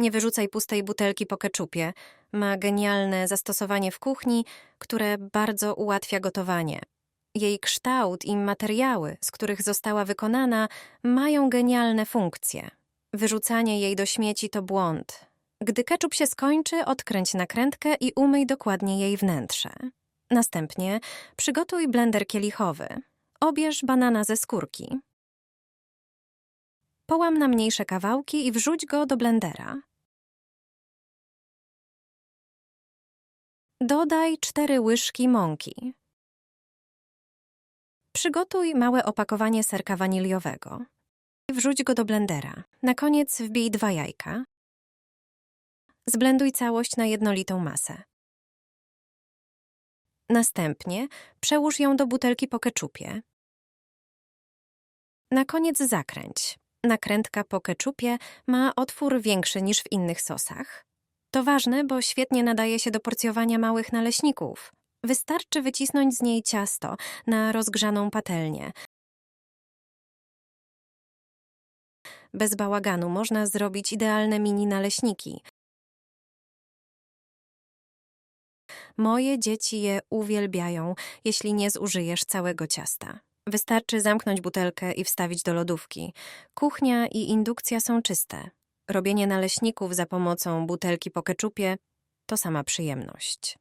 Nie wyrzucaj pustej butelki po keczupie. Ma genialne zastosowanie w kuchni, które bardzo ułatwia gotowanie. Jej kształt i materiały, z których została wykonana, mają genialne funkcje. Wyrzucanie jej do śmieci to błąd. Gdy keczup się skończy, odkręć nakrętkę i umyj dokładnie jej wnętrze. Następnie przygotuj blender kielichowy. Obierz banana ze skórki. Połam na mniejsze kawałki i wrzuć go do blendera. Dodaj 4 łyżki mąki. Przygotuj małe opakowanie serka waniliowego. Wrzuć go do blendera. Na koniec wbij dwa jajka. Zblenduj całość na jednolitą masę. Następnie przełóż ją do butelki po keczupie. Na koniec zakręć. Nakrętka po keczupie ma otwór większy niż w innych sosach. To ważne, bo świetnie nadaje się do porcjowania małych naleśników. Wystarczy wycisnąć z niej ciasto na rozgrzaną patelnię. Bez bałaganu można zrobić idealne mini naleśniki. Moje dzieci je uwielbiają, jeśli nie zużyjesz całego ciasta. Wystarczy zamknąć butelkę i wstawić do lodówki. Kuchnia i indukcja są czyste. Robienie naleśników za pomocą butelki po keczupie to sama przyjemność.